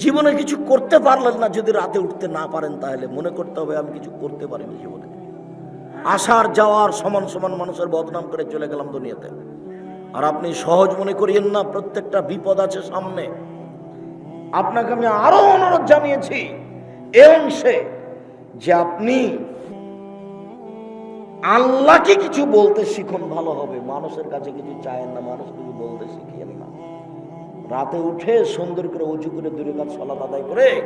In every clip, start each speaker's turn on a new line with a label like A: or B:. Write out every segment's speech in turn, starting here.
A: জীবনে কিছু করতে পারলেন না, যদি রাতে উঠতে না পারেন তাহলে মনে করতে হবে আমি কিছু করতে পারিনি জীবনে। আসার যাওয়ার সমান সমান মানুষের বদনাম করে চলে গেলাম দুনিয়াতে। আর আপনি সহজ মনে করিয়েন না, প্রত্যেকটা বিপদ আছে সামনে। আপনাকে আমি আরও অনুরোধ জানিয়েছি এ অংশে যে আপনি আল্লাহকে কিছু বলতে শিখুন, ভালো হবে। মানুষের কাছে কিছু চায়েন না, মানুষ কিছু বলতে শিখিয়েন না রাতে উঠে সুন্দর করে উঁচু করে দূরে কাজ সলাত আদায় করে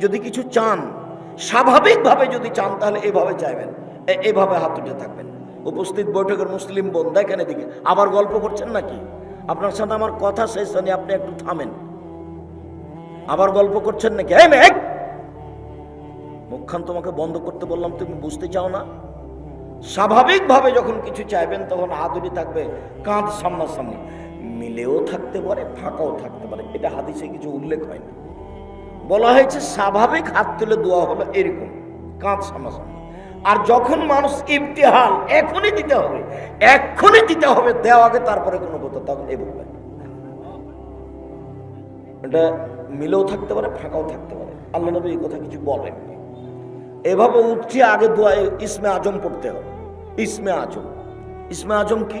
A: যদি কিছু চান, স্বাভাবিকভাবে যদি চান, তাহলে এভাবে চাইবেন। এভাবে হাত উঠে থাকবেন। উপস্থিত বৈঠকের মুসলিম বোন দেখেন এদিকে আবার গল্প করছেন নাকি? আপনার সাথে আমার কথা শেষ হয়নি, আপনি একটু থামেন। আবার গল্প করছেন নাকি? এই মেঘ! মুখখান তোমাকে বন্ধ করতে বললাম, তুমি বুঝতে চাও না? স্বাভাবিকভাবে যখন কিছু চাইবেন, তখন হাতুড়ি থাকবে কাঁধ সামনাসামনি। মিলেও থাকতে পারে, ফাঁকাও থাকতে পারে। এটা হাদিসে কিছু উল্লেখ হয়নি। বলা হয়েছে, স্বাভাবিক হাত তুলে দোয়া হলো এরকম, কাঁধ সামনাসামনি আর যখন মানুষ ইমতিহাল এখনই দিতে হবে, এখনই দিতে হবে, দেওয়া আগে, তারপরে কোনো কথা, তখন এভাবে এটা মিলেও থাকতে পারে, ফাঁকাও থাকতে পারে। আল্লাহ নবী এই কথা কিছু বলেন এভাবে উঠছে আগে দোয়া, ইসমে আজম পড়তে হবে। ইসমে আজম। ইসমে আজম কি?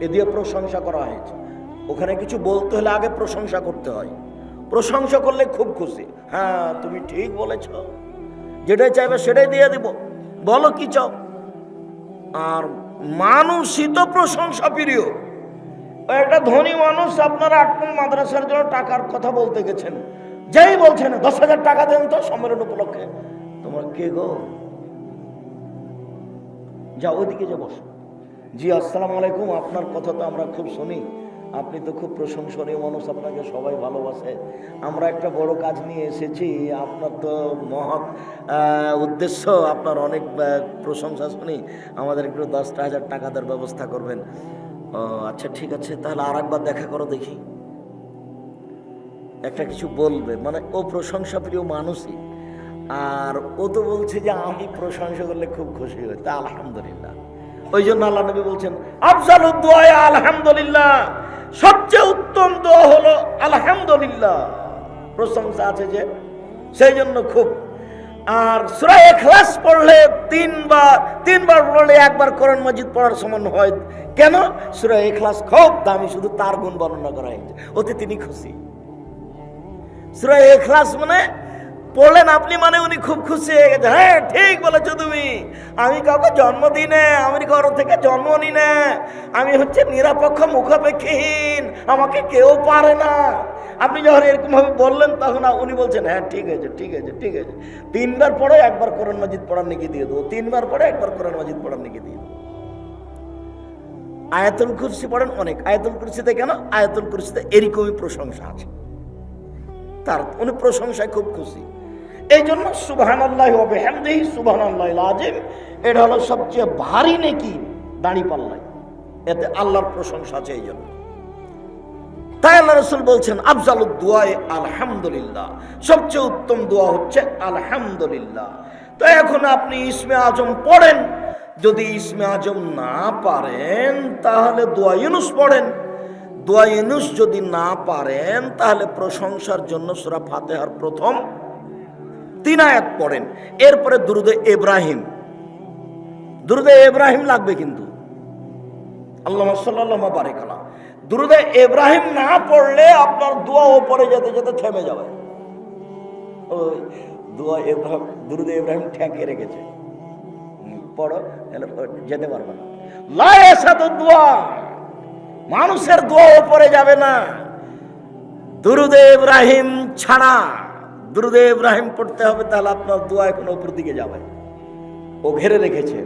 A: এ দিয়ে প্রশংসা করা হয়েছে। ওখানে কিছু বলতে হলে আগে প্রশংসা করতে হয়। প্রশংসা করলে খুব খুশি। হ্যাঁ তুমি ঠিক বলেছ। যেটাই চাইবে সেটাই দিয়ে দিব। বলো কি চাও? আর মানুষই তো প্রশংসা প্রিয়। একটা ধনী মানুষ আপনারা আটমন মাদ্রাসার জন্য টাকার কথা বলতে গেছেন। যেই বলছেন, দশ হাজার টাকা দেন তো সম্মেলন উপলক্ষে। তোমার কে গো? যা ওইদিকে যে বসো। জি, আসসালামু আলাইকুম। আপনার কথা তো আমরা খুব শুনি। আপনি তো খুব প্রশংসনীয় মানুষ, আপনাকে সবাই ভালোবাসে। আমরা একটা বড় কাজ নিয়ে এসেছি। আপনার তো মহৎ উদ্দেশ্য, আপনার অনেক প্রশংসা শুনি। আমাদের একটু দশটা হাজার টাকা দেওয়ার ব্যবস্থা করবেন। ও আচ্ছা ঠিক আছে। তাহলে আর একবার দেখা করো দেখি। একটা কিছু বলবে। মানে ও প্রশংসা প্রিয় মানুষই। আর ও তো বলছে যে, আমি প্রশংসা করলে খুব খুশি হই। তা আলহামদুলিল্লাহ। ওই জন্য আল্লাহ নবী বলছেন, আফজাল আলহামদুলিল্লাহ। সবচেয়ে উত্তম দোয়া হলো, আলহামদুলিল্লাহ। প্রশংসা আছে যে, সেই জন্য খুব। আর সুরা এখলাস পড়লে তিনবার তিনবার পড়লে একবার কোরআন মজিদ পড়ার সমান হয়। কেন? সুরা এখলাস খুব দামি, শুধু তার গুণ বর্ণনা করা হয়েছে। ওতে তিনি খুশি। সুরা এখলাস মানে পড়লেন আপনি মানে উনি খুব খুশি হয়ে গেছে হ্যাঁ ঠিক বলেছ তুমি। আমি কাউকে জন্ম দিই না, আমি কারও থেকে জন্ম নি না। আমি হচ্ছে নিরপেক্ষ, মুখাপেক্ষীহীন। আমাকে কেউ পারে না। আপনি যখন এরকমভাবে বললেন, তখন উনি বলছেন হ্যাঁ ঠিক আছে ঠিক আছে ঠিক আছে তিনবার পরে একবার কোরআন মাজিদ পড়ার নাকি দিয়ে দেবো। তিনবার পরে একবার কোরআন মাজিদ পড়ার নাকি দিয়ে দেবো। আয়াতুল কুরসি পড়েন অনেক। আয়াতুল কুরসিতে কেন? আয়াতুল কুরসিতে এরকমই প্রশংসা আছে। তার উনি প্রশংসায় খুব খুশি। এই জন্য সুবাহান আল্লাহ বেহামদেহি সুবাহান আল্লাহ আজিম এটা হলো সবচেয়ে ভারী নেকি দাঁড়ি পাল্লাই এতে আল্লাহর প্রশংসা আছে এই জন্য তাই আল্লাহ রসুল বলছেন আফজাল দোয়ায় আলহামদুলিল্লাহ। সবচেয়ে উত্তম দোয়া হচ্ছে আলহামদুলিল্লাহ। তো এখন আপনি ইসমে আজম পড়েন, যদি ইসমে আজম না পারেন, তাহলে দোয়া ইউনুস পড়েন। দোয়া ইউনুস যদি না পারেন, তাহলে প্রশংসার জন্য সুরা ফাতেহার প্রথম তিন আয়াত পড়েন। এরপরে দুরুদে ইব্রাহিম। দুরুদে ইব্রাহিম লাগবে কিন্তু। আল্লাহ সাল্লাহ বারেকালা দুরুদে ইব্রাহিম না পড়লে আপনার দোয়া ওপরে যেতে যেতে থেমে যাবে। ওই দোয়া দুরুদে ইব্রাহিম ঠেকে রেখেছে। পড়ো যেতে পারবে না। লায়েসা তো দোয়া। মানুষের দোয়া ওপরে যাবে না। দুরুদে ইব্রাহিম ছাড়া দুরুদে ইব্রাহিম পড়তে হবে, তাহলে আপনার দোয়া এখন ওপর দিকে যাবে। ও ঘেরে রেখেছে।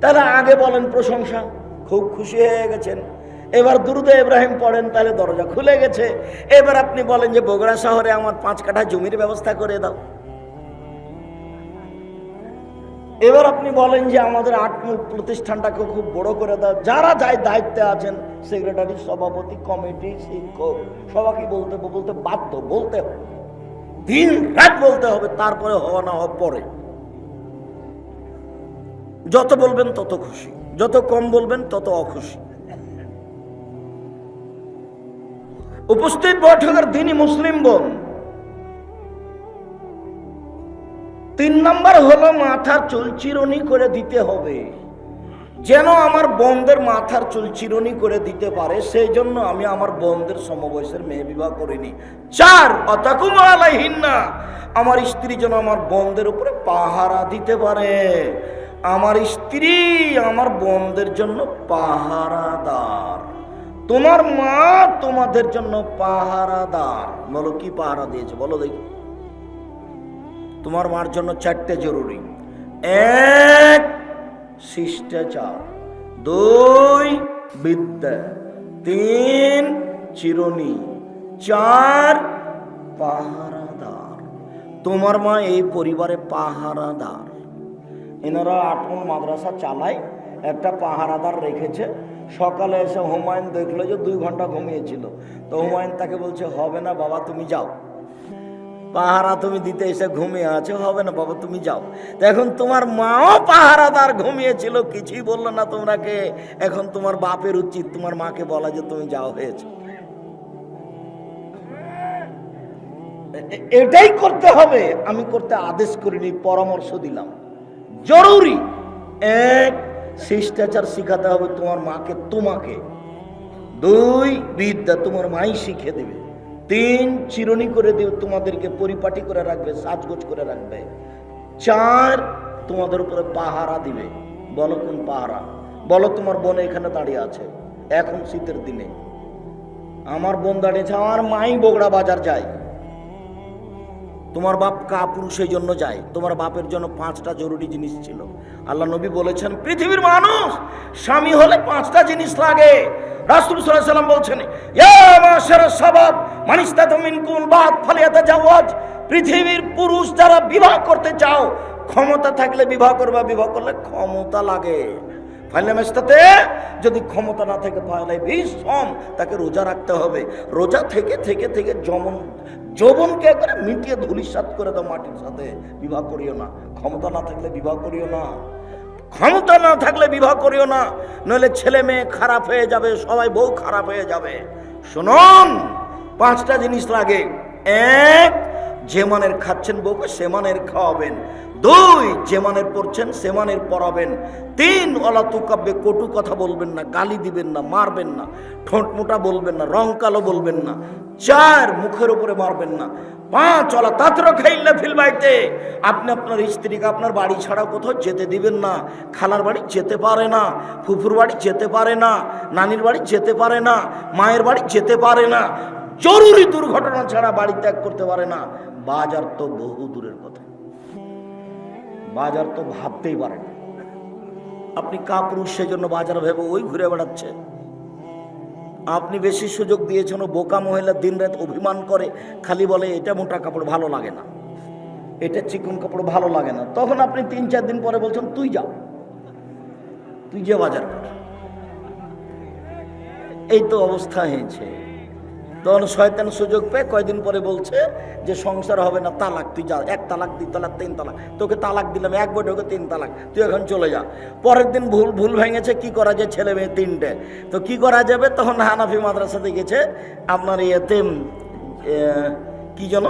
A: তাহলে আগে বলেন, প্রশংসা, খুব খুশি হয়ে গেছেন। এবার দুরুদে ইব্রাহিম পড়েন, তাহলে দরজা খুলে গেছে। এবার আপনি বলেন যে, বগুড়া শহরে আমার পাঁচ কাঠা জমির ব্যবস্থা করে দাও। এবার আপনি বলেন যে, আমাদের আটমূল প্রতিষ্ঠানটাকে খুব বড় করে দাও। যারা যাই দায়িত্বে আছেন, সেক্রেটারি, সভাপতি, কমিটি, শিক্ষক, সবাইকে বলতে বলতে বাধ্য, বলতে হবে। দিন রাত বলতে হবে, তারপরে হওয়া না হওয়া পরে। যত বলবেন তত খুশি, যত কম বলবেন তত অখুশি। উপস্থিত বৈঠকের দিনই মুসলিম বোন। তিন নম্বর হলো মাথার চুল চিরনি করে দিতে হবে। যেন আমার বন্ধের মাথার চুল চিরনি করে দিতে পারে, সেই জন্য আমি আমার বন্ধের সমবয়সের মেয়ে বিবাহ করিনি। চার, অতাকুম আলাইহিন্না, আমার স্ত্রী যেন আমার বন্ধের উপরে পাহারা দিতে পারে। আমার স্ত্রী আমার বন্ধের জন্য পাহারাদার। তোমার মা তোমাদের জন্য পাহারাদার। বলো, কি পাহারা দিয়েছে? বলো দেখি। তোমার মার জন্য চারটে জরুরি। এক শিষ্টাচার। দুই, বিদ্যা। তিন, চিরনি। চার, পাহারাদার। তোমার মা এই পরিবারে পাহারাদার। এনারা আটমন মাদ্রাসা চালায়, একটা পাহারাদার রেখেছে। সকালে এসে হুমায়ুন দেখল যে দুই ঘণ্টা ঘুমিয়েছিল। তো হুমায়ুন তাকে বলছে, হবে না বাবা, তুমি যাও। পাহারা তুমি দিতে এসে ঘুমিয়ে আছো, হবে না বাবা, তুমি যাও। তো এখন তোমার মাও পাহারাদার ঘুমিয়েছিল, কিছুই বলল না তোমরাকে। এখন তোমার বাপের উচিত, তোমার মাকে বলা যে তুমি যাও হয়েছে। এটাই করতে হবে। আমি করতে আদেশ করিনি, পরামর্শ দিলাম। জরুরি। এক, শিষ্টাচার শিখাতে হবে তোমার মাকে, তোমাকে। দুই, বিদ্যা তোমার মাই শিখে দেবে। তিন চিরনি করে দেবে, তোমাদেরকে পরিপাটি করে রাখবে, সাজগোজ করে রাখবে। চার তোমাদের উপরে পাহারা দিবে। বলো কোন পাহারা? বলো তোমার বোন এখানে দাঁড়িয়ে আছে। এখন শীতের দিনে। আমার বোন দাঁড়িয়েছে আমার মাই বগড়া বাজার যায়। তোমার বাপ কাপুরুষের জন্য যায়। তোমার বাপের জন্য পাঁচটা জরুরি জিনিস ছিল। আল্লাহ নবী বলেছেন, পৃথিবীর মানুষ স্বামী হলে পাঁচটা জিনিস লাগে। রাসূল সাল্লাম বলছেন, ইয়া মাশারা শাবাব মান ইস্তাতা মিনকুম বাদ ফালিয়াতাজাওয়াজ পৃথিবীর পুরুষ যারা বিবাহ করতে চাও, ক্ষমতা থাকলে বিবাহ করবা, বিবাহ করলে ক্ষমতা লাগে। ফাইলামেস্তাতে যদি ক্ষমতা না থাকে, তাহলে ভীষণ তাকে রোজা রাখতে হবে। রোজা থেকে থেকে থেকে জমন যৌবনকে একবারে মিটিয়ে ধুলিসাত করে দাও মাটির সাথে। বিবাহ করিও না। ক্ষমতা না থাকলে বিবাহ করিও না। ক্ষমতা না থাকলে বিবাহ করিও না, নইলে ছেলে মেয়ে খারাপ হয়ে যাবে, সবাই বউ খারাপ হয়ে যাবে। শুনুন, পাঁচটা জিনিস লাগে। এক, যে মানের খাচ্ছেন বউকে সে মানের খাওয়াবেন। দুই, যে মানের পড়ছেন, সে মানের পড়াবেন। তিন অলাতু কাব্যে কটু কথা বলবেন না, গালি দিবেন না, মারবেন না, ঠোঁট মোটা বলবেন না, রং কালো বলবেন না, চার, মুখের উপরে মারবেন না, পাঁচ অলা তাত্র খাইল্লা ফিল বাড়িতে আপনি আপনার স্ত্রীকে আপনার বাড়ি ছাড়া কোথাও যেতে দিবেন না, খালার বাড়ি যেতে পারে না, ফুফুর বাড়ি যেতে পারে না, নানির বাড়ি যেতে পারে না, মায়ের বাড়ি যেতে পারে না, জরুরি দুর্ঘটনা ছাড়া বাড়ি ত্যাগ করতে পারে না, বাজার তো বহু দূরের কথা। বাজার তো ভাবতেই পারে না। আপনি কাপুরুষ, সেজন্য বাজার ভেবে ওই ঘুরে বেড়াচ্ছে। আপনি বেশি সুযোগ দিয়েছেন বোকা মহিলা দিনরাত অভিমান করে, খালি বলে এটা মোটা কাপড় ভালো লাগে না, এটা চিকন কাপড় ভালো লাগে না। তখন আপনি তিন চার দিন পরে বলছেন, তুই যাও তুই যে বাজার কর। এই তো অবস্থা হয়েছে। তখন শয়তান সুযোগ পেয়ে কয়দিন পরে বলছে যে সংসার হবে না, তালাক, তুই যা, এক তালাক, দুই তালাক, তিন তালাক। তোকে তালাক দিলাম, এক বৈঠকে তিন তালাক। তুই এখন চলে যা। পরের দিন ভুল ভুল ভেঙেছে, কি করা যায়? ছেলে মেয়ে তিনটে। তো কি করা যাবে? তখন হানাফি মাদ্রাসাতে গেছে আপনার ইয়েতে কি যেন?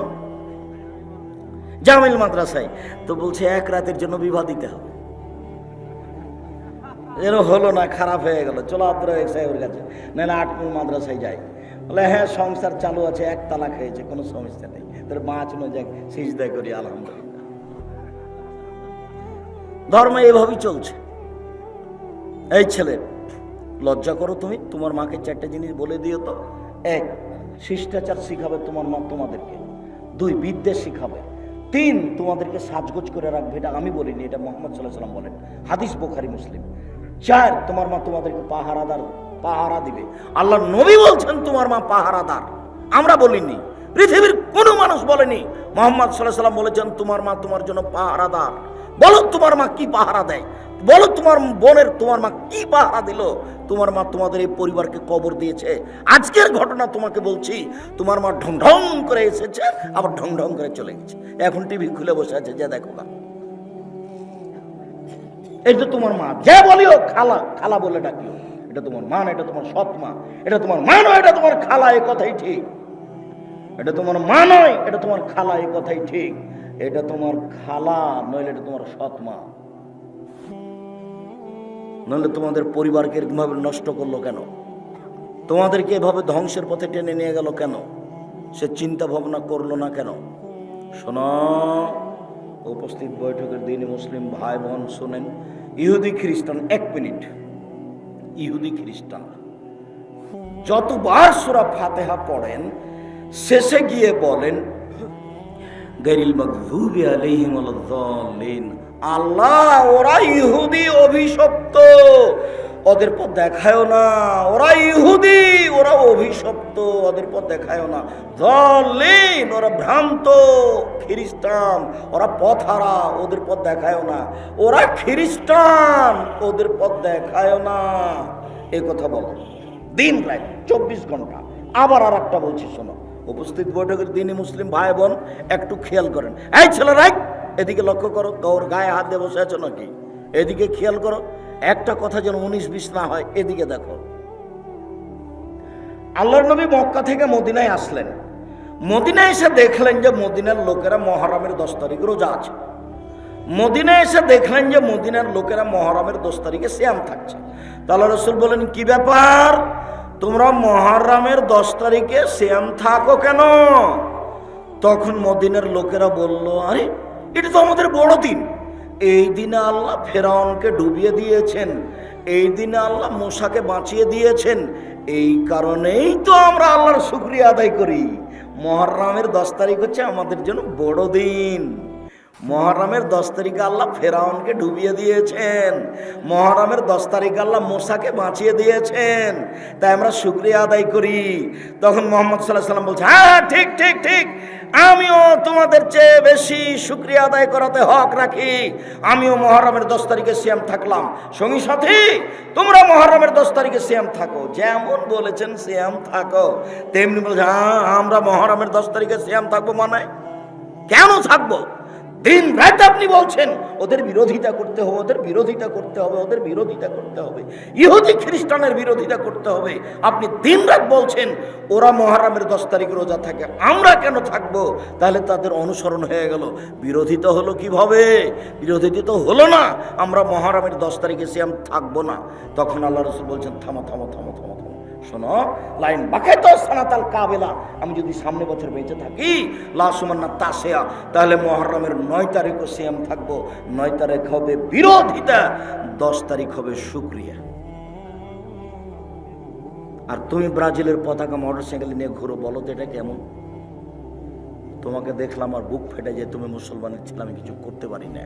A: জামিল মাদ্রাসায়। তো বলছে, এক রাতের জন্য বিবাহ দিতে হবে। এর হলো না, খারাপ হয়ে গেল। চলো আপনারা সাহেবের কাছে। নাহলে আটমুল মাদ্রাসায় যাই। বলে হ্যাঁ সংসার চালু আছে, এক তালাক হয়েছে, কোনো সমস্যা নেই। তোর বাঁচানো যাক সিজদা করি, আলহামদুলিল্লাহ। ধর্ম এভাবেই চলছে। এই ছেলে, লজ্জা করো তুমি, তোমার মাকে চারটে জিনিস বলে দিও তো। এক, শিষ্টাচার শিখাবে তোমার মা তোমাদেরকে। দুই বিদ্যে শিখাবে। তিন, তোমাদেরকে সাজগোজ করে রাখবে, এটা আমি বলিনি, এটা মোহাম্মদ সাল্লাহ সাল্লাম বলেন। হাদিস বোখারি, মুসলিম। চার, তোমার মা তোমাদেরকে পাহারাদার পাহারা দিবে। আল্লাহ নবী বলছেন, তোমার মা পাহারাদার। আমরা বলিনি। পৃথিবীর কোনো মানুষ বলেনি। মোহাম্মদ সাল্লাহ সাল্লাম বলেছেন, তোমার মা তোমার জন্য পাহারাদার। বলো, তোমার মা কি পাহারা দেয়? বলো, তোমার বোনের, তোমার মা কি পাহারা দিল? তোমার মা তোমাদের এই পরিবারকে কবর দিয়েছে। আজকের ঘটনা তোমাকে বলছি, তোমার মা ঢং ঢং করে এসেছে, আবার ঢং ঢং করে চলে গেছে। এখন টিভি খুলে বসে আছে, যা দেখো না এই তো তোমার মা, যা বলিও খালা খালা বলে ডাকিও এটা তোমার মা এটা তোমার সৎ মা এটা তোমার মা নয় এটা তোমার খালা এ কথাই ঠিক। এটা তোমার মা নয় এটা তোমার খালা এ কথাই ঠিক। এটা তোমার খালা, নইলে এটা তোমার সৎ মা নইলে তোমাদের পরিবারকে এরকমভাবে নষ্ট করল কেন? তোমাদেরকে এভাবে ধ্বংসের পথে টেনে নিয়ে গেল কেন? সে চিন্তা ভাবনা করল না কেন? শোনো, উপস্থিত বৈঠকের দিনে মুসলিম ভাই বোন শোনেন, ইহুদি খ্রিস্টান, এক মিনিট। ইহুদি খ্রিস্টান। যতবার সুরা ফাতেহা পড়েন, শেষে গিয়ে বলেন, গরিল মাগযুবি আলাইহিম আল্লাহ ওরা ইহুদি অভিশপ্ত। ওদের পথ দেখায়ও না। ওরা ইহুদি ওরা অভিশপ্ত, ওদের পথ দেখায়ও না। দলিন ওরা ভ্রান্ত, খ্রিস্টান, ওরা পথহারা, ওদের পথ দেখায়ও না। ওরা খ্রিস্টান, ওদের পথ দেখায়ও না। এ কথা বলো। দিন রাত চব্বিশ ঘণ্টা। আবার আর একটা বলছি, শোনো। উপস্থিত বৈঠকের দিনই মুসলিম ভাই বোন একটু খেয়াল করেন। এই ছেলে রাখ এদিকে লক্ষ্য করো, তোর গায়ে হাত দিয়ে বসে আছো নাকি? এদিকে খেয়াল করো, একটা কথা যেন উনিশ বিশ না হয়, এদিকে দেখো। আল্লাহর নবী মক্কা থেকে মদিনায় আসলেন। মদিনায় এসে দেখলেন যে মদিনার লোকেরা মহারামের দশ তারিখ রোজা আছে। মদিনায় এসে দেখলেন যে মদিনার লোকেরা মহরমের দশ তারিখে শ্যাম থাকছে। তাহলে রসুল বলেন, কি ব্যাপার? তোমরা মহরমের দশ তারিখে শ্যাম থাকো কেন? তখন মদিনার লোকেরা বলল, আরে, এটা তো আমাদের বড় দিন এই দিনে আল্লাহ ফেরাউনকে ডুবিয়ে দিয়েছেন, এই দিনে আল্লাহ মশাকে বাঁচিয়ে দিয়েছেন, এই কারণেই তো আমরা আল্লাহর শুক্রিয়া আদায় করি। মহরমের দশ তারিখ হচ্ছে আমাদের জন্য বড় দিন। মহরমের দশ তারিখে আল্লাহ ফেরাউনকে ডুবিয়ে দিয়েছেন। মহরমের দশ তারিখে আল্লাহ মোসাকে বাঁচিয়ে দিয়েছেন। তাই আমরা শুক্রিয়া আদায় করি। তখন মোহাম্মদ সাল্লাহ সাল্লাম বলছে হ্যাঁ ঠিক ঠিক ঠিক। আমিও তোমাদের চেয়ে বেশি শুক্রিয়া আদায় করাতে হক রাখি। আমিও মহরমের দশ তারিখে সিয়াম থাকলাম। সঙ্গী সাথী, তোমরা মহরমের দশ তারিখে সিয়াম থাকো। যেমন বলেছেন, সিয়াম থাকো। তেমনি বলছে হ্যাঁ আমরা মহরমের দশ তারিখে সিয়াম থাকব মানে? কেন থাকব? দিন রাত আপনি বলছেন, ওদের বিরোধিতা করতে হবে, ওদের বিরোধিতা করতে হবে, ওদের বিরোধিতা করতে হবে। ইহুদি খ্রিস্টানের বিরোধিতা করতে হবে। আপনি দিন রাত বলছেন, ওরা মহারামের দশ তারিখ রোজা থাকে, আমরা কেন থাকব? তাহলে তাদের অনুসরণ হয়ে গেল। বিরোধিতা হলো কীভাবে? বিরোধিতা তো হলো না। আমরা মহারামের দশ তারিখে সিয়াম থাকব না। তখন আল্লাহ রসুল বলছেন থামো থামো থামো থামো। শোনো, লাইন বাকে তো সানাতাল কাবেলা। আমি যদি সামনে বছর বেঁচে থাকি লাসুমান্না তাসেয়া, তাহলে মহরমের নয় তারিখও সিয়াম থাকব। নয় তারিখ হবে বিরোধিতা, দশ তারিখ হবে শুক্রিয়া। আর তুমি ব্রাজিলের পতাকা মোটর সাইকেল নিয়ে ঘুরো, বলো তো এটা কেমন? তোমাকে দেখলাম আর বুক ফেটে যে তুমি মুসলমানের ছিল, আমি কিছু করতে পারি না।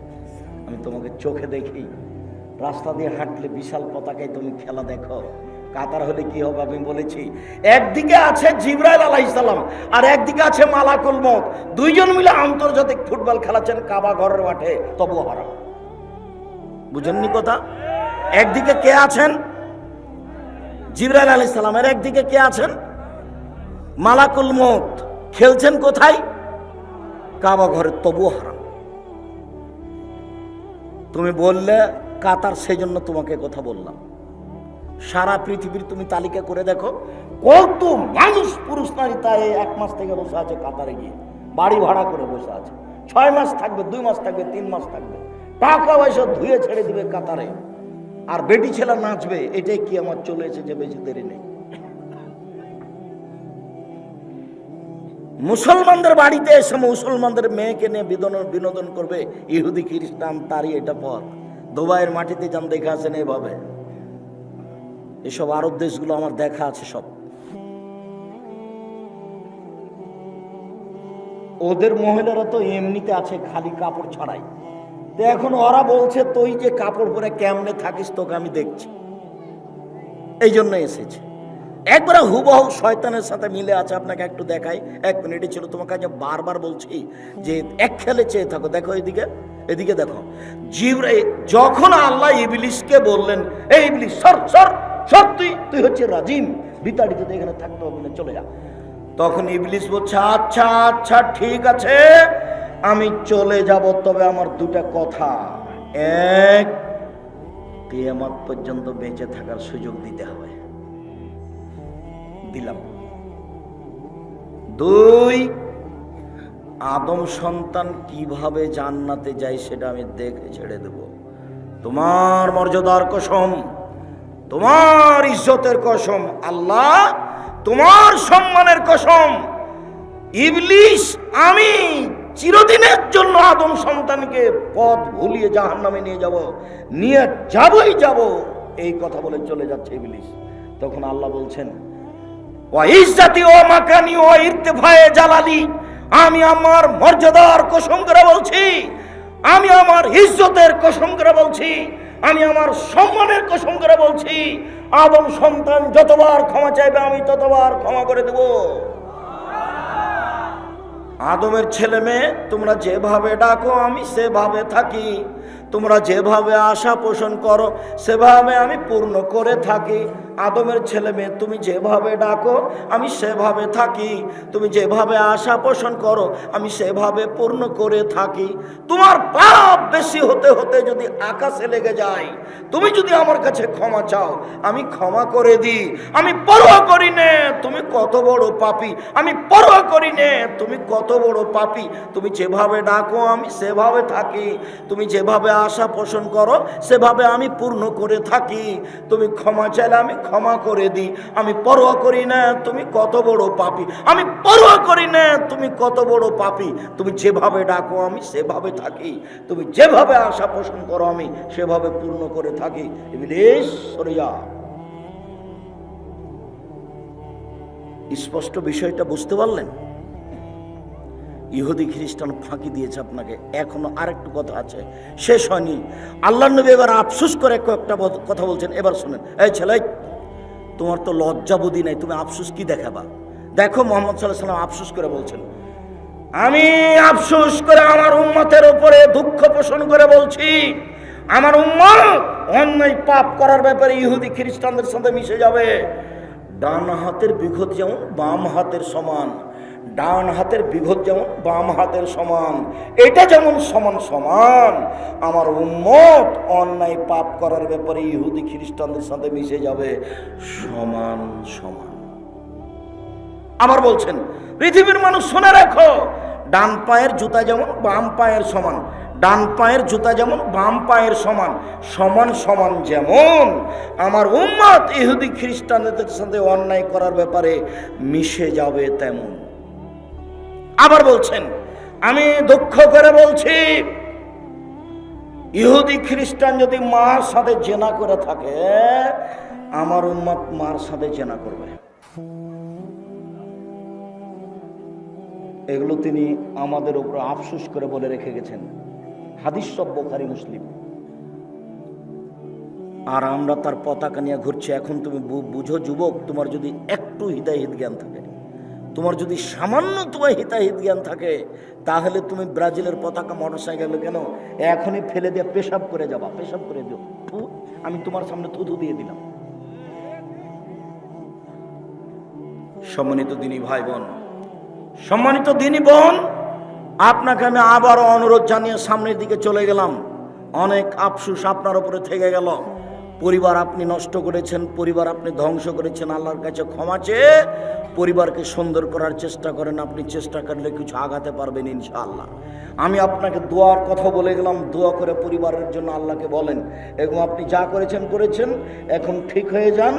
A: আমি তোমাকে চোখে দেখি, রাস্তা দিয়ে হাঁটলে বিশাল পতাকায় তুমি খেলা দেখো। কাতার হলে কি হবে আমি বলেছি। একদিকে আছে জিব্রাইল আলাইসালাম আর একদিকে আছে মালাকুল মত দুইজন মিলে আন্তর্জাতিক ফুটবল খেলাচ্ছেন কাবা ঘরের মাঠে তবু হারাম। বুঝেননি কথা? একদিকে কে আছেন? জিব্রাইল আলী সালামের একদিকে কে আছেন? মালাকুল মত খেলছেন কোথায়? কাবা ঘরে তবু হারাম। তুমি বললে কাতার সেই জন্য তোমাকে কথা বললাম। সারা পৃথিবীর তুমি তালিকা করে দেখো, কত মানুষ পুরুষ নারী তাই এক মাস থেকে বসে আছে কাতারে গিয়ে, বাড়ি ভাড়া করে বসে আছে। ছয় মাস থাকবে, দুই মাস থাকবে, তিন মাস থাকবে। টাকা পয়সা ধুয়ে ছেড়ে দিবে কাতারে। আর বেটি ছেলে নাচবে, এটাই কি আমার চলে এসেছে যে বেশি দেরি নেই। মুসলমানদের বাড়িতে এসে মুসলমানদের মেয়েকে নিয়ে বিনোদন বিনোদন করবে, ইহুদি খ্রিস্টান তারই এটা পথ। দুবাইয়ের মাটিতে যান, দেখে আছেন এভাবে। এসব আরব দেশগুলো আমার দেখা আছে সব। ওদের মহিলারা তো এমনিতে আছে খালি কাপড় ছাড়াই তো এখন ওরা বলছে, তুই যে কাপড় পরে কেমনে থাকিস তোকে আমি দেখছি। এই জন্য এসেছে। একবারে হুবহু শয়তানের সাথে মিলে আছে, আপনাকে একটু দেখাই। এক মিনিটে ছিল তোমাকে আজ বারবার বলছি যে এক খেলে চেয়ে থাকো। দেখো এদিকে এদিকে দেখো। জিবরে যখন আল্লাহ ইবলিশকে বললেন, এই ইবলিশ, সর সর! সর তুই তুই হচ্ছে রাজিম। বিতাড়িত এখানে থাকতে হবে না, চলে যা। তখন ইবলিশ বলছে আচ্ছা আচ্ছা ঠিক আছে, আমি চলে যাব, তবে আমার দুটা কথা। এক, কিয়ামত পর্যন্ত বেঁচে থাকার সুযোগ দিতে হবে। দিলাম। দুই, আদম সন্তান কীভাবে জান্নাতে যায় সেটা আমি দেখে, ছেড়ে দেব। তোমার মর্যাদার কসম। তোমার ইজ্জতের কসম, আল্লাহ তোমার সম্মানের কসম। ইবলিশ আমি চিরদিনের জন্য আদম সন্তানকে পথ ভুলিয়ে জাহান নামে নিয়ে যাব, নিয়ে যাবই যাব। এই কথা বলে চলে যাচ্ছে ইবলিশ তখন আল্লাহ বলছেন ও জালালি, আমি আমার মর্যাদার কসম করে বলছি, আমি আমার ইজ্জতের কসম করে বলছি আমি আমার সম্মানের কসম করে বলছি, আদম সন্তান যতবার ক্ষমা চাইবে, আমি ততবার ক্ষমা করে দেব। আদমের ছেলে মেয়ে, তোমরা যেভাবে ডাকো, আমি সেভাবে থাকি। তোমরা যেভাবে আশা পোষণ করো, সেভাবে আমি পূর্ণ করে থাকি। আদমের ছেলে মেয়ে, তুমি যেভাবে ডাকো, আমি সেভাবে থাকি। তুমি যেভাবে আশা পোষণ করো, আমি সেভাবে পূর্ণ করে থাকি। তোমার পাপ বেশি হতে হতে যদি আকাশে লেগে যায়, তুমি যদি আমার কাছে ক্ষমা চাও, আমি ক্ষমা করে দিই। আমি পরোয়া করি নে, তুমি কত বড় পাপি। আমি পরোয়া করি নে, তুমি কত বড় পাপি। তুমি যেভাবে ডাকো, আমি সেভাবে থাকি। তুমি যেভাবে আশা পোষণ করো, সেভাবে আমি পূর্ণ করে থাকি। তুমি ক্ষমা চাইলে আমি ক্ষমা করে দিই আমি পরোয়া করি না, তুমি কত বড় পাপি। আমি পরোয়া করি না, তুমি কত বড় পাপি। তুমি যেভাবে ডাকো, আমি সেভাবে থাকি। তুমি যেভাবে আশা পোষণ করো, আমি সেভাবে পূর্ণ করে থাকি। ইবলিশ স্পষ্ট বিষয়টা বুঝতে পারলেন? ইহুদি খ্রিস্টান ফাঁকি দিয়েছে আপনাকে। এখনও আরেকটু কথা আছে। শেষ হয়নি। আল্লাহ নবী এবার আফসুস করে কয়েকটা কথা বলছেন। এবার শুনেন। এই ছেলে তোমার তো লজ্জা বুদ্ধি নাই, তুমি আফসুস কি দেখাবা? দেখো মোহাম্মদ সাল্লাহ সাল্লাম আফসুস করে বলছেন, আমি আফসুস করে আমার উম্মতের উপরে দুঃখ পোষণ করে বলছি, আমার উম্মত অন্যায় পাপ করার ব্যাপারে ইহুদি খ্রিস্টানদের সাথে মিশে যাবে। ডান হাতের বিঘত যেমন বাম হাতের সমান ডান হাতের বিঘত যেমন, বাম হাতের সমান। এটা যেমন সমান সমান, আমার উম্মত অন্যায় পাপ করার ব্যাপারে ইহুদি খ্রিস্টানদের সাথে মিশে যাবে। সমান সমান। আবার বলছেন, পৃথিবীর মানুষ শুনে রাখো, ডান পায়ের জুতা যেমন, বাম পায়ের সমান। ডান পায়ের জুতা যেমন, বাম পায়ের সমান। সমান সমান যেমন, আমার উম্মত ইহুদি খ্রিস্টানদের সাথে অন্যায় করার ব্যাপারে মিশে যাবে তেমন। আবার বলছেন, আমি দুঃখ করে বলছি, ইহুদি খ্রিস্টান যদি মার সাথে জেনা করে থাকে, আমার উম্মত মার সাথে জেনা করবে। এগুলো তিনি আমাদের উপর আফসোস করে বলে রেখে গেছেন। হাদিস সব বোখারি মুসলিম। আর আমরা তার পতাকা নিয়ে ঘুরছি। এখন তুমি বুঝো, যুবক, তোমার যদি একটু হিতাহিত জ্ঞান থাকে। তোমার যদি সামান্য তোমার হিতাহিত জ্ঞান থাকে, তাহলে তুমি ব্রাজিলের পতাকা মোটর সাইকেলে কেন? এখনই ফেলে দিয়ে পেশাব করে যাবা, পেশাব করে দিও। আমি তোমার সামনে থুথু দিয়ে দিলাম। সম্মানিত দিনী ভাই বোন সম্মানিত দিনী বোন, আপনাকে আমি আবারও অনুরোধ জানিয়ে সামনের দিকে চলে গেলাম। অনেক আফসুস আপনার উপরে থেকে গেল। পরিবার আপনি নষ্ট করেছেন, পরিবার আপনি ধ্বংস করেছেন, আল্লাহর কাছে ক্ষমা চেয়ে পরিবারকে সুন্দর করার চেষ্টা করেন, আপনি চেষ্টা করলে কিছু আগাতে পারবেন ইনশাআল্লাহ। আমি আপনাকে দোয়ার কথা বলে গেলাম, দোয়া করে পরিবারের জন্য আল্লাহকে বলেন এবং আপনি যা করেছেন করেছেন, এখন ঠিক হয়ে যান,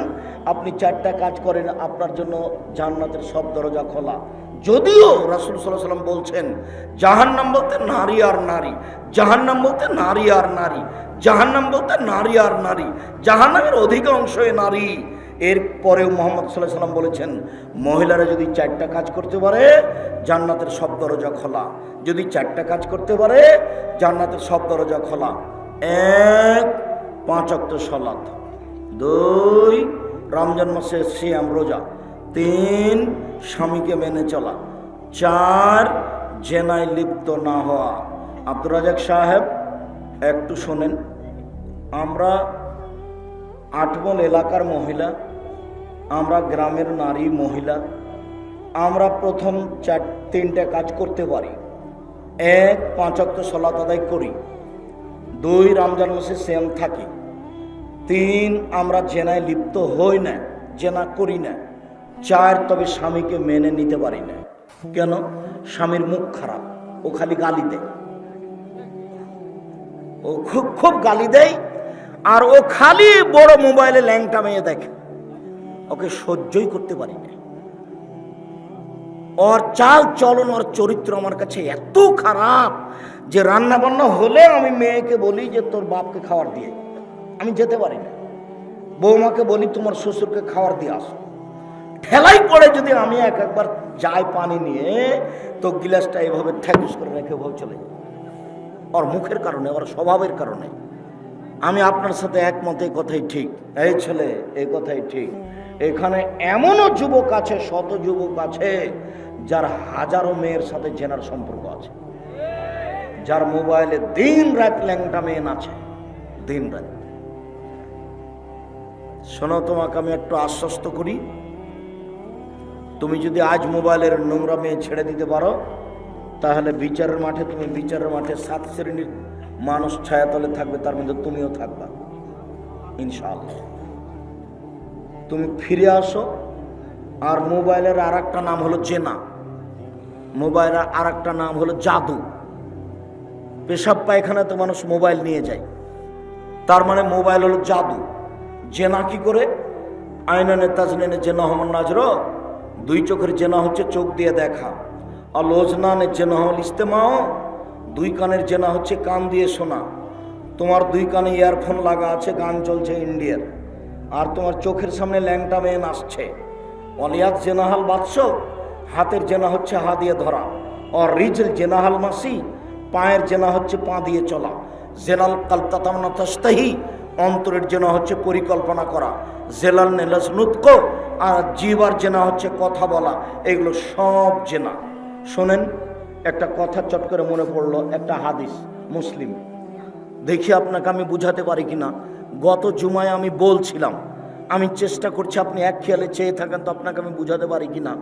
A: আপনি চারটা কাজ করেন, আপনার জন্য জান্নাতের সব দরজা খোলা। যদিও রাসুল সাল্লাহ সাল্লাম বলছেন, জাহান্নাম বলতে নারী আর নারী, জাহান্নাম বলতে নারী আর নারী, জাহান্নাম বলতে নারী আর নারী, জাহান্নামের অধিকাংশই নারী। এর পরেও মোহাম্মদ সাল্লাহ সাল্লাম বলেছেন, মহিলারা যদি চারটা কাজ করতে পারে, জান্নাতের সব দরজা খোলা। যদি চারটা কাজ করতে পারে, জান্নাতের সব দরজা খোলা। এক, পাঁচ অক্ট সলাত। দুই, রমজান মাসে সিয়াম, রোজা। তিন স্বামীকে মেনে চলা। চার, জেনায় লিপ্ত না হওয়া। আব্দুর রাজাক সাহেব, একটু শোনেন। আমরা আটমল এলাকার মহিলা, আমরা গ্রামের নারী মহিলা, আমরা প্রথম চার, তিনটে কাজ করতে পারি। এক পাঁচক্ত সলাত আদায় করি। দুই, রমজান মাসে সেম থাকি। তিন, আমরা জেনায় লিপ্ত হই না, জেনা করি না। চার তবে স্বামীকে মেনে নিতে পারি না। কেন? স্বামীর মুখ খারাপ, ও খালি গালি দেয়। ও খুব খুব গালি দেয়, আর ও খালি বড় মোবাইলে ল্যাংটা মেয়ে দেখে। ওকে সহ্যই করতে পারি না। ওর চাল চলন, ওর চরিত্র আমার কাছে এত খারাপ যে রান্না বান্না হলে আমি মেয়েকে বলি যে, তোর বাপকে খাবার দিয়ে আমি যেতে পারি না। বৌমাকে বলি, তোমার শ্বশুরকে খাবার দিয়ে আসো। ঠেলাই পড়ে যদি আমি এক একবার যাই পানি নিয়ে, তো গিলাসটা এভাবে ঠেকুস করে রেখে ভাবে চলে ওর মুখের কারণে, ওর স্বভাবের কারণে। আমি আপনার সাথে একমত, এই কথাই ঠিক। এই ছেলে, এই কথাই ঠিক। এখানে এমনও যুবক আছে, শত যুবক আছে, যার হাজারো মেয়ের সাথে জেনার সম্পর্ক আছে। যার মোবাইলে দিন রাত ল্যাংটা মেয়ে আছে দিন রাত। শোনো, তোমাকে আমি একটু আশ্বস্ত করি। তুমি যদি আজ মোবাইলের নোংরা মেয়ে ছেড়ে দিতে পারো, তাহলে বিচারের মাঠে তুমি বিচারের মাঠে সাত শ্রেণির মানুষ ছায়াতলে থাকবে, তার মধ্যে তুমিও থাকবা, ইনশাআল্লাহ। তুমি ফিরে আসো, আর মোবাইলের আর একটা নাম হলো জেনা মোবাইলের আর একটা নাম হলো জাদু। পেশাব পায়খানা তো মানুষ মোবাইল নিয়ে যায়। তার মানে মোবাইল হলো জাদু। জেনা কি করে? আইনানে তাজনেনে জেনা হমন নাজর দুই চোখের জেনা হচ্ছে চোখ দিয়ে দেখা। আর লোজনানে জেনা হল ইস্তেমাও, দুই কানের জেনা হচ্ছে কান দিয়ে শোনা। তোমার দুই কানে ইয়ারফোন লাগা আছে, গান চলছে ইন্ডিয়ার। আর তোমার চোখের সামনে ল্যাংটা মেয়ে আসছে। অলিয়াত জেনাহাল বাদশ হাতের জেনা হচ্ছে হা দিয়ে ধরা। আর রিজল জেনাহাল মাসি, পায়ের জেনা হচ্ছে পা দিয়ে চলা। জেনাল কালতাতামনা তস্তাহি অন্তরের জেনা হচ্ছে পরিকল্পনা করা। জেলাল নেলাস নুৎক আর জিবার জেনা হচ্ছে কথা বলা। এগুলো সব জেনা। শোনেন, একটা কথা চট করে মনে পড়ল, একটা হাদিস, মুসলিম। দেখি আপনাকে আমি বুঝাতে পারি কিনা। গত জুমায় আমি বলছিলাম, আমি চেষ্টা করছি আপনি এক খেয়ালে চেয়ে থাকেন তো আপনাকে আমি বুঝাতে পারি কিনা।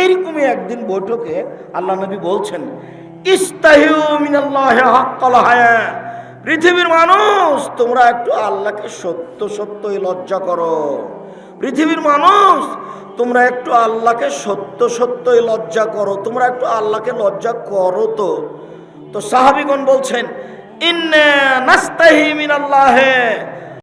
A: এইরকমই একদিন বৈঠকে আল্লাহ নবী বলছেন পৃথিবীর মানুষ, তোমরা একটু আল্লাহকে সত্য সত্যই লজ্জা করো। পৃথিবীর মানুষ, তোমরা একটু আল্লাহকে সত্য সত্যই লজ্জা করো। তোমরা একটু আল্লাহকে লজ্জা করো তো। তো সাহাবিগণ বলছেন, ইন্না নাস্তাহি